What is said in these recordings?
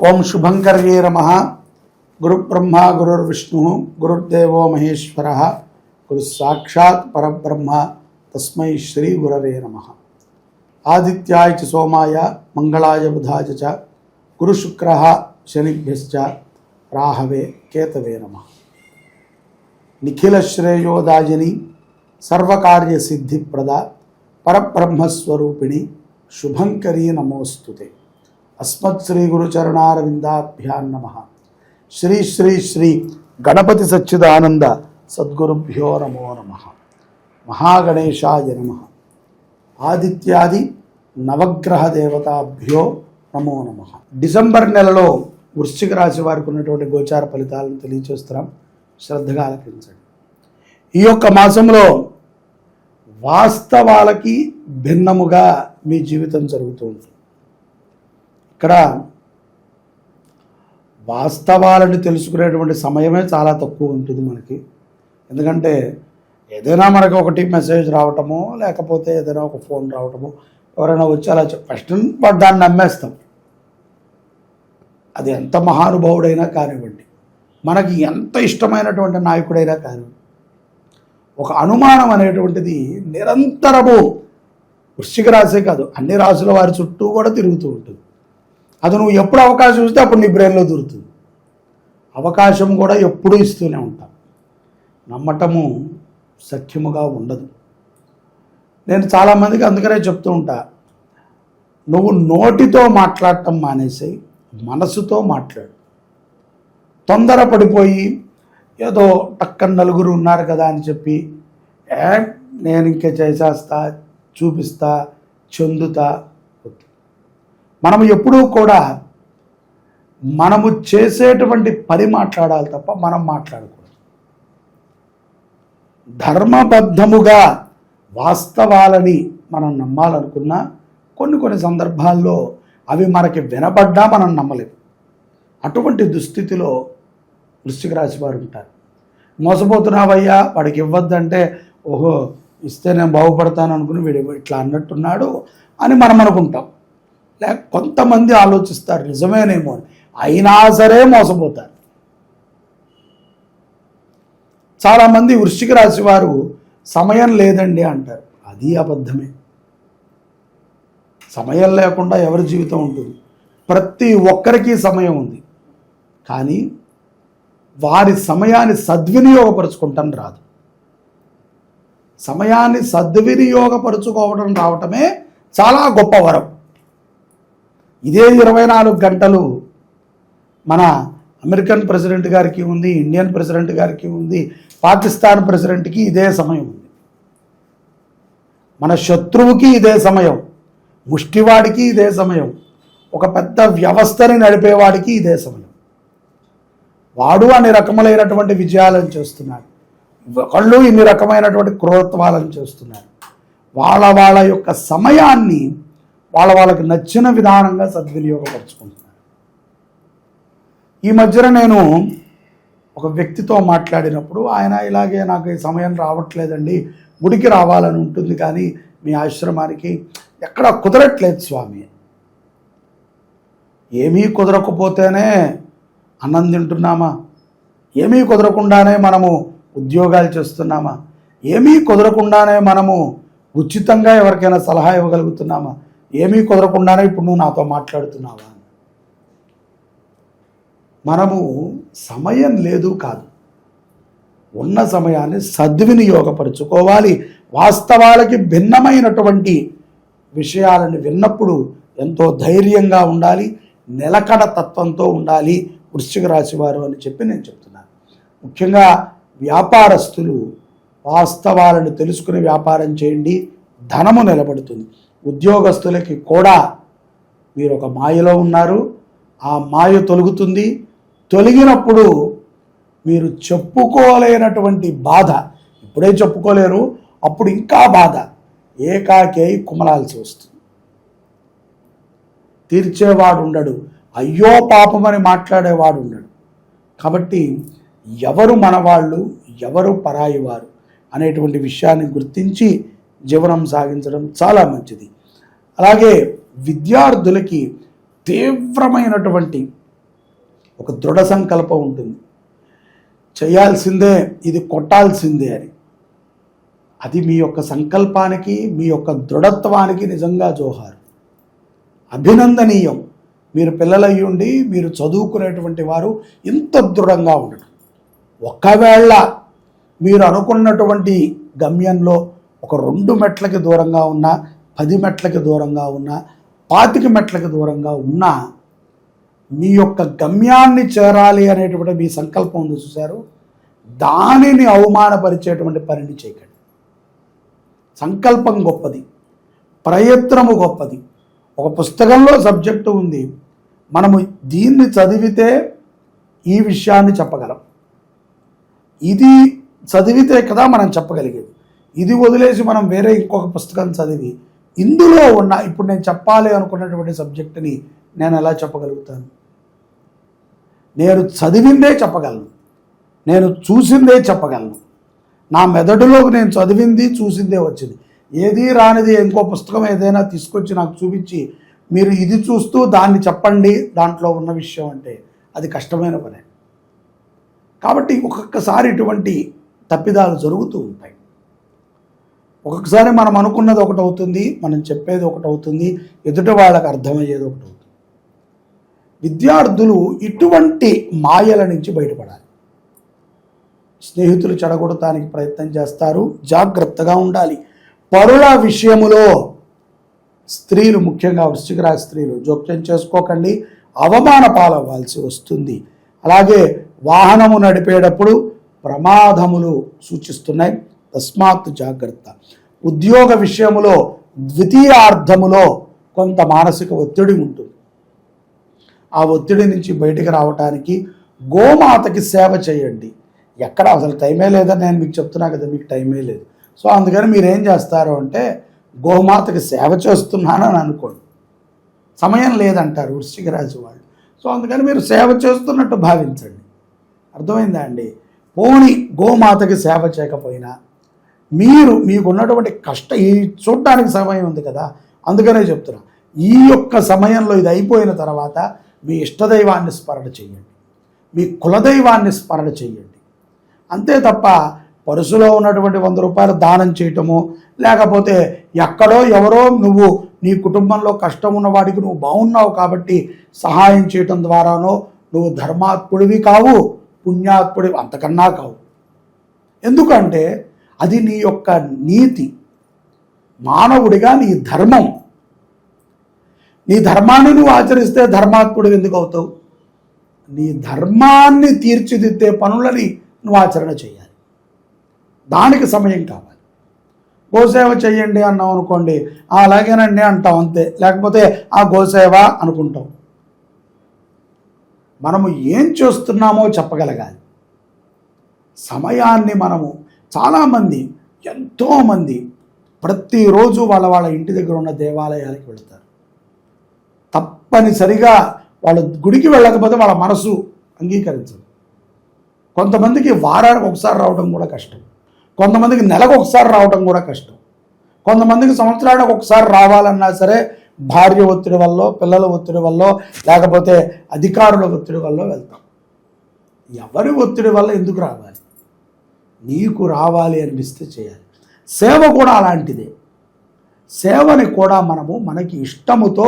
ओम शुभंकर नम। गुरु ब्रह्मा गुरुर्विष्णु, गुरुर्देव महेश्वर। गुरु साक्षात् परब्रह्म। तस्म श्री गुरव नम आदि सोमाय, मंगलाय, बुधाय च, गुरुशुक्र शनिभ्य राहवे, केतवे नम। निखिलश्रेयोदायिनी, सर्वकार्यसिद्धिप्रदा, परब्रह्मस्वरूपिणी, शुभंकरी नमोस्तुते అస్మత్ శ్రీ గురుచరణారవిందాభ్యాన్ నమ. శ్రీ శ్రీ శ్రీ గణపతి సచ్చిదానంద సద్గురుభ్యో నమో నమ. మహాగణేశాయ నమ. ఆదిత్యాది నవగ్రహ దేవతాభ్యో నమో నమ. డిసెంబర్ నెలలో వృశ్చిక రాశి వారికి ఉన్నటువంటి గోచార ఫలితాలను తెలియచేస్తున్నాం శ్రద్ధగా ఆలకించండి. ఈ యొక్క మాసంలో వాస్తవాలకి భిన్నముగా మీ జీవితం జరుగుతూ ఉంటుంది. ఇక్కడ వాస్తవాలను తెలుసుకునేటువంటి సమయమే చాలా తక్కువ ఉంటుంది మనకి. ఎందుకంటే ఏదైనా మనకి ఒకటి మెసేజ్ రావటమో లేకపోతే ఏదైనా ఒక ఫోన్ రావటమో ఎవరైనా వచ్చి అలా ఫస్ట్ దాన్ని నమ్మేస్తాం. అది ఎంత మహానుభావుడైనా కానివ్వండి మనకి ఎంత ఇష్టమైనటువంటి నాయకుడైనా కానివ్వండి ఒక అనుమానం అనేటువంటిది నిరంతరము వృశ్చిక రాశే కాదు అన్ని రాశుల వారి చుట్టూ కూడా తిరుగుతూ ఉంటుంది. అది నువ్వు ఎప్పుడు అవకాశం ఇస్తే అప్పుడు నీ బ్రెయిన్లో దొరుకుతుంది. అవకాశం కూడా ఎప్పుడూ ఇస్తూనే ఉంటాం. నమ్మటము సత్యముగా ఉండదు. నేను చాలామందికి అందుకనే చెప్తూ ఉంటా నువ్వు నోటితో మాట్లాడటం మానేసి మనసుతో మాట్లాడు. తొందర పడిపోయి ఏదో టక్కన నలుగురు ఉన్నారు కదా అని చెప్పి ఏ నేను ఇంకా చేసేస్తా చూపిస్తా చెందుతా మనము ఎప్పుడూ కూడా మనము చేసేటువంటి పని మాట్లాడాలి తప్ప మనం మాట్లాడకూడదు. ధర్మబద్ధముగా వాస్తవాలని మనం నమ్మాలనుకున్నా కొన్ని కొన్ని సందర్భాల్లో అవి మనకి వినబడ్డా మనం నమ్మలేము. అటువంటి దుస్థితిలో వృశ్చిక రాశి వారు ఉంటారు. మోసపోతున్నావయ్యా వాడికి ఇవ్వద్దంటే ఓహో ఇస్తే నేను బాగుపడతాను అనుకుని వీడు ఇట్లా అన్నట్టున్నాడు అని మనం అనుకుంటాం. లేక కొంతమంది ఆలోచిస్తారు నిజమేనేమో అని. అయినా సరే మోసపోతారు. చాలామంది వృశ్చిక రాశి వారు సమయం లేదండి అంటారు. అది అబద్ధమే. సమయం లేకుండా ఎవరి జీవితం ఉంటుంది? ప్రతి ఒక్కరికి సమయం ఉంది. కానీ వారి సమయాన్ని సద్వినియోగపరుచుకుంటాం రాదు. సమయాన్ని సద్వినియోగపరుచుకోవడం రావటమే చాలా గొప్ప వరం. ఇదే ఇరవై నాలుగు గంటలు మన అమెరికన్ ప్రెసిడెంట్ గారికి ఉంది ఇండియన్ ప్రెసిడెంట్ గారికి ఉంది పాకిస్తాన్ ప్రెసిడెంట్కి ఇదే సమయం ఉంది. మన శత్రువుకి ఇదే సమయం ముష్టివాడికి ఇదే సమయం ఒక పెద్ద వ్యవస్థని నడిపేవాడికి ఇదే సమయం. వాడు అన్ని రకములైనటువంటి విజయాలను చేస్తున్నాడు. ఒకళ్ళు ఇన్ని రకమైనటువంటి క్రూరత్వాలను చేస్తున్నారు. వాళ్ళ వాళ్ళ యొక్క సమయాన్ని వాళ్ళ వాళ్ళకి నచ్చిన విధానంగా సద్వినియోగపరుచుకుంటున్నారు. ఈ మధ్యన నేను ఒక వ్యక్తితో మాట్లాడినప్పుడు ఆయన ఇలాగే నాకు ఈ సమయం రావట్లేదండి గుడికి రావాలని ఉంటుంది కానీ మీ ఆశ్రమానికి ఎక్కడ కుదరట్లేదు స్వామి. ఏమీ కుదరకపోతేనే అన్నం తింటున్నామా? ఏమీ కుదరకుండానే మనము ఉద్యోగాలు చేస్తున్నామా? ఏమీ కుదరకుండానే మనము ఉచితంగా ఎవరికైనా సలహా ఇవ్వగలుగుతున్నామా? ఏమీ కుదరకుండానే ఇప్పుడు నువ్వు నాతో మాట్లాడుతున్నావా? మనము సమయం లేదు కాదు. ఉన్న సమయాన్ని సద్వినియోగపరుచుకోవాలి. వాస్తవాలకి భిన్నమైనటువంటి విషయాలను విన్నప్పుడు ఎంతో ధైర్యంగా ఉండాలి. నిలకడ తత్వంతో ఉండాలి. వృశ్చిక రాశి వారు అని చెప్పి నేను చెప్తున్నాను ముఖ్యంగా వ్యాపారస్తులు వాస్తవాలను తెలుసుకుని వ్యాపారం చేయండి. ధనము నిలబడుతుంది. ఉద్యోగస్తులకి కూడా మీరు ఒక మాయలో ఉన్నారు. ఆ మాయ తొలుగుతుంది. తొలగినప్పుడు మీరు చెప్పుకోలేనటువంటి బాధ. ఇప్పుడే చెప్పుకోలేరు. అప్పుడు ఇంకా బాధ. ఏకాకే కుమలాల్సి వస్తుంది. తీర్చేవాడు ఉండడు. అయ్యో పాపమని మాట్లాడేవాడు ఉండడు. కాబట్టి ఎవరు మనవాళ్ళు ఎవరు పరాయి వారు అనేటువంటి విషయాన్ని గుర్తించి జీవనం సాగించడం చాలా మంచిది. అలాగే విద్యార్థులకి తీవ్రమైనటువంటి ఒక దృఢ సంకల్పం ఉంటుంది. చేయాల్సిందే ఇది కొట్టాల్సిందే అని. అది మీ యొక్క సంకల్పానికి మీ యొక్క దృఢత్వానికి నిజంగా జోహారు. అభినందనీయం. మీరు పిల్లలయ్యుండి మీరు చదువుకునేటువంటి వారు ఇంత దృఢంగా ఉండడం ఒకవేళ మీరు అనుకున్నటువంటి గమ్యంలో ఒక రెండు మెట్లకి దూరంగా ఉన్న పది మెట్లకి దూరంగా ఉన్న పాతిక మెట్లకి దూరంగా ఉన్నా మీ యొక్క గమ్యాన్ని చేరాలి అనేటువంటి మీ సంకల్పం ఉంది చూశారు. దానిని అవమానపరిచేటువంటి పనిని చేయకండి. సంకల్పం గొప్పది. ప్రయత్నము గొప్పది. ఒక పుస్తకంలో సబ్జెక్టు ఉంది. మనము దీన్ని చదివితే ఈ విషయాన్ని చెప్పగలం. ఇది చదివితే కదా మనం చెప్పగలిగేది. ఇది వదిలేసి మనం వేరే ఇంకొక పుస్తకం చదివి ఇందులో ఉన్న ఇప్పుడు నేను చెప్పాలి అనుకున్నటువంటి సబ్జెక్టుని నేను ఎలా చెప్పగలుగుతాను? నేను చదివిందే చెప్పగలను. నేను చూసిందే చెప్పగలను. నా మెదడులోకి నేను చదివింది చూసిందే వచ్చింది. ఏది రానిది ఇంకో పుస్తకం ఏదైనా తీసుకొచ్చి నాకు చూపించి మీరు ఇది చూస్తూ దాన్ని చెప్పండి దాంట్లో ఉన్న విషయం అంటే అది కష్టమైన పనే. కాబట్టి ఒక్కొక్కసారి ఇటువంటి తప్పిదాలు జరుగుతూ ఉంటాయి. ఒక్కొక్కసారి మనం అనుకున్నది ఒకటి అవుతుంది మనం చెప్పేది ఒకటి అవుతుంది ఎదుట వాళ్ళకి అర్థమయ్యేది ఒకటి అవుతుంది విద్యార్థులు ఇటువంటి మాయల నుంచి బయటపడాలి. స్నేహితులు చెడగొడటానికి ప్రయత్నం చేస్తారు జాగ్రత్తగా ఉండాలి. పరుల విషయములో స్త్రీలు ముఖ్యంగా వృశ్చిక రాశి స్త్రీలు జోక్యం చేసుకోకండి అవమాన పాలవ్వాల్సి వస్తుంది. అలాగే వాహనము నడిపేటప్పుడు ప్రమాదములు సూచిస్తున్నాయి. తస్మాత్ జాగ్రత్త. ఉద్యోగ విషయములో ద్వితీయార్థములో కొంత మానసిక ఒత్తిడి ఉంటుంది. ఆ ఒత్తిడి నుంచి బయటికి రావటానికి గోమాతకి సేవ చేయండి. ఎక్కడ అసలు టైమే లేదని నేను మీకు చెప్తున్నా కదా మీకు టైమే లేదు. సో అందుకని మీరు ఏం చేస్తారు అంటే గోమాతకి సేవ చేస్తున్నానని అనుకోండి. సమయం లేదంటారు వృశ్చిక రాశి వాళ్ళు. సో అందుకని మీరు సేవ చేస్తున్నట్టు భావించండి. అర్థమైందా అండి? పోని గోమాతకి సేవ చేయకపోయినా మీరు మీకున్నటువంటి కష్ట ఈ చూడటానికి సమయం ఉంది కదా అందుకనే చెప్తున్నా. ఈ యొక్క సమయంలో ఇది అయిపోయిన తర్వాత మీ ఇష్టదైవాన్ని స్మరణ చేయండి. మీ కులదైవాన్ని స్మరణ చేయండి. అంతే తప్ప పరుసులో ఉన్నటువంటి వంద రూపాయలు దానం చేయటము లేకపోతే ఎక్కడో ఎవరో నువ్వు నీ కుటుంబంలో కష్టం ఉన్నవాడికి నువ్వు బాగున్నావు కాబట్టి సహాయం చేయటం ద్వారానో నువ్వు ధర్మాత్ముడివి కావు పుణ్యాత్ముడివి అంతకన్నా కావు. ఎందుకంటే అది నీ యొక్క నీతి. మానవుడిగా నీ ధర్మం. నీ ధర్మాన్ని నువ్వు ఆచరిస్తే ధర్మాత్ముడు ఎందుకు అవుతావు? నీ ధర్మాన్ని తీర్చిదిద్దే పనులని నువ్వు ఆచరణ చేయాలి. దానికి సమయం కావాలి. గోసేవ చెయ్యండి అన్నాం అనుకోండి. అలాగేనండి అంటాం అంతే. లేకపోతే ఆ గోసేవ అనుకుంటాం మనము ఏం చేస్తున్నామో చెప్పగలగాలి. సమయాన్ని మనము చాలామంది ఎంతోమంది ప్రతిరోజు వాళ్ళ వాళ్ళ ఇంటి దగ్గర ఉన్న దేవాలయాలకు వెళ్తారు. తప్పనిసరిగా వాళ్ళ గుడికి వెళ్ళకపోతే వాళ్ళ మనసు అంగీకరించదు. కొంతమందికి వారానికి ఒకసారి రావడం కూడా కష్టం. కొంతమందికి నెలకు ఒకసారి రావడం కూడా కష్టం. కొంతమందికి సంవత్సరానికి ఒకసారి రావాలన్నా సరే భార్య ఒత్తిడి వల్ల పిల్లల ఒత్తిడి వల్ల లేకపోతే అధికారుల ఒత్తిడి వల్ల వెళ్తాం. ఎవరి ఒత్తిడి వల్ల ఎందుకు రావాలి? నీకు రావాలి అనిపిస్తే చేయాలి. సేవ కూడా అలాంటిదే. సేవని కూడా మనము మనకి ఇష్టముతో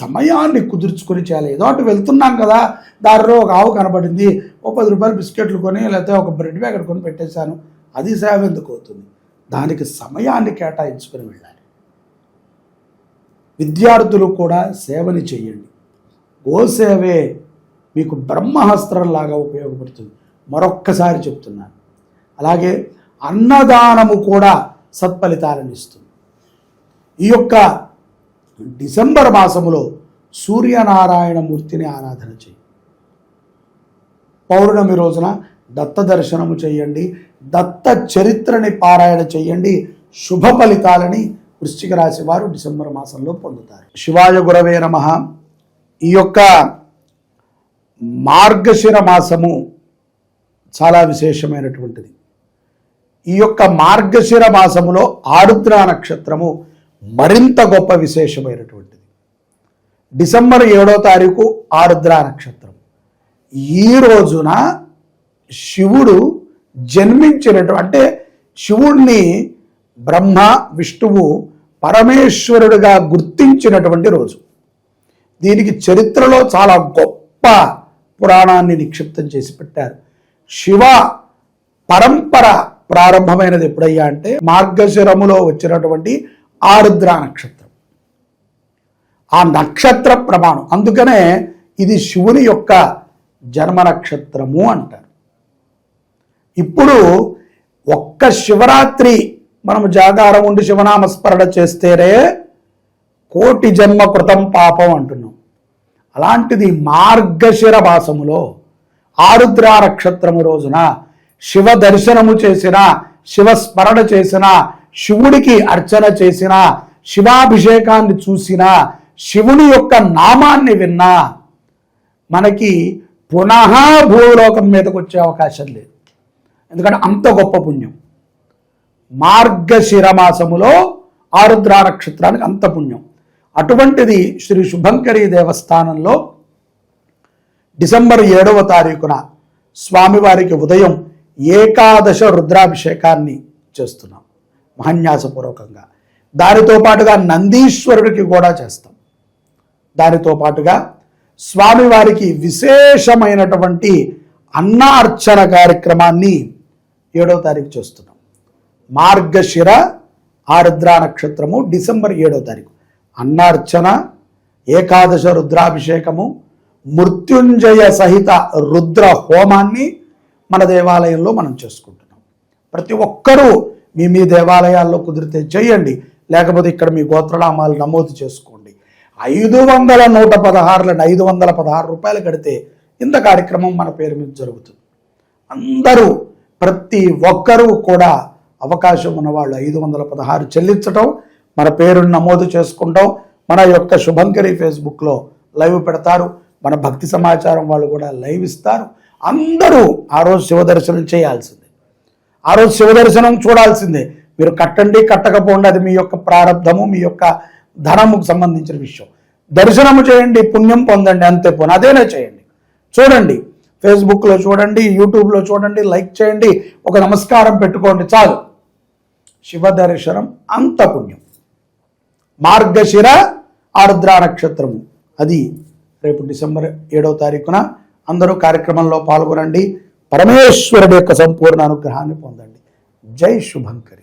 సమయాన్ని కుదుర్చుకొని చేయాలి. ఏదో అటు వెళ్తున్నాం కదా దారిలో ఒక ఆవు కనబడింది ఓ పది రూపాయలు బిస్కెట్లు కొని లేకపోతే ఒక బ్రెడ్ ప్యాకెట్ కొని పెట్టేశాను అది సేవ ఎందుకు అవుతుంది? దానికి సమయాన్ని కేటాయించుకొని వెళ్ళాలి. విద్యార్థులు కూడా సేవని చేయండి. గోసేవే మీకు బ్రహ్మహస్త్రంలాగా ఉపయోగపడుతుంది. మరొక్కసారి చెప్తున్నాను. అలాగే అన్నదానము కూడా సత్ఫలితాలను ఇస్తుంది. ఈ యొక్క డిసెంబర్ మాసములో సూర్యనారాయణ మూర్తిని ఆరాధన చేయి. పౌర్ణమి రోజున దత్త దర్శనము చేయండి దత్త చరిత్రని పారాయణ చేయండి శుభ ఫలితాలని వృశ్చిక రాశి వారు డిసెంబర్ మాసంలో పొందుతారు. శివాయ గురవే నమ. ఈ యొక్క మార్గశిర మాసము చాలా విశేషమైనటువంటిది. ఈ యొక్క మార్గశిర మాసములో ఆరుద్ర నక్షత్రము మరింత గొప్ప విశేషమైనటువంటిది. డిసెంబర్ ఏడో తారీఖు ఆరుద్ర నక్షత్రం. ఈ రోజున శివుడు జన్మించినట్టు అంటే శివుణ్ణి బ్రహ్మ విష్ణువు పరమేశ్వరుడిగా గుర్తించినటువంటి రోజు. దీనికి చరిత్రలో చాలా గొప్ప పురాణాన్ని నిక్షిప్తం చేసి పెట్టారు. శివ పరంపర ప్రారంభమైనది ఎప్పుడయ్యా అంటే మార్గశిరములో వచ్చినటువంటి ఆరుద్ర నక్షత్రం. ఆ నక్షత్ర ప్రమాణం. అందుకనే ఇది శివుని యొక్క జన్మ నక్షత్రము అంటారు. ఇప్పుడు ఒక్క శివరాత్రి మనము జాగారం ఉండి శివనామస్మరణ చేస్తేనే కోటి జన్మ కృతం పాపం అంటున్నాం. అలాంటిది మార్గశిర మాసములో ఆరుద్ర నక్షత్రము రోజున శివ దర్శనము చేసిన శివ స్మరణ చేసిన శివుడికి అర్చన చేసిన శివాభిషేకాన్ని చూసిన శివుని యొక్క నామాన్ని విన్నా మనకి పునః భూలోకం మీదకి వచ్చే అవకాశం లేదు. ఎందుకంటే అంత గొప్ప పుణ్యం. మార్గశిర మాసములో ఆరుద్ర నక్షత్రానికి అంత పుణ్యం. అటువంటిది శ్రీ శుభంకరి దేవస్థానంలో డిసెంబర్ ఏడవ తారీఖున స్వామివారికి ఉదయం ఏకాదశ రుద్రాభిషేకాన్ని చేస్తున్నాం. మహన్యాసపూర్వకంగా. దానితో పాటుగా నందీశ్వరుడికి కూడా చేస్తాం. దానితో పాటుగా స్వామివారికి విశేషమైనటువంటి అన్నార్చన కార్యక్రమాన్ని ఏడవ తారీఖు చేస్తున్నాం. మార్గశిర ఆరుద్ర నక్షత్రము డిసెంబర్ ఏడవ తారీఖు. అన్నార్చన ఏకాదశ రుద్రాభిషేకము మృత్యుంజయ సహిత రుద్ర హోమాన్ని మన దేవాలయంలో మనం చేసుకుంటున్నాం. ప్రతి ఒక్కరూ మీ మీ దేవాలయాల్లో కుదిరితే చేయండి. లేకపోతే ఇక్కడ మీ గోత్రనామాలు నమోదు చేసుకోండి. ఐదు వందల నూట పదహారులను ఐదు వందల పదహారు రూపాయలు కడితే ఇంత కార్యక్రమం మన పేరు మీద జరుగుతుంది. అందరూ ప్రతి ఒక్కరూ కూడా అవకాశం ఉన్నవాళ్ళు ఐదు వందల పదహారు చెల్లించటం మన పేరును నమోదు చేసుకుంటాం మన యొక్క శుభంకరి ఫేస్బుక్లో లైవ్ పెడతారు మన భక్తి సమాచారం వాళ్ళు కూడా లైవ్ ఇస్తారు. అందరూ ఆ రోజు శివ దర్శనం చేయాల్సిందే. ఆ రోజు శివ దర్శనం చూడాల్సిందే. మీరు కట్టండి కట్టకపోండి అది మీ యొక్క ప్రారంధము మీ యొక్క ధనముకు సంబంధించిన విషయం. దర్శనము చేయండి పుణ్యం పొందండి అంతే పోను. అదేనే చేయండి. చూడండి. ఫేస్బుక్లో చూడండి యూట్యూబ్లో చూడండి లైక్ చేయండి ఒక నమస్కారం పెట్టుకోండి చాలు. శివ దర్శనం అంత పుణ్యం. మార్గశిర ఆర్ద్ర నక్షత్రము. అది రేపు డిసెంబర్ ఏడవ తారీఖున అందరూ కార్యక్రమంలో పాల్గొనండి. పరమేశ్వరుడు యొక్క సంపూర్ణ అనుగ్రహాన్ని పొందండి. జై శుభంకరి.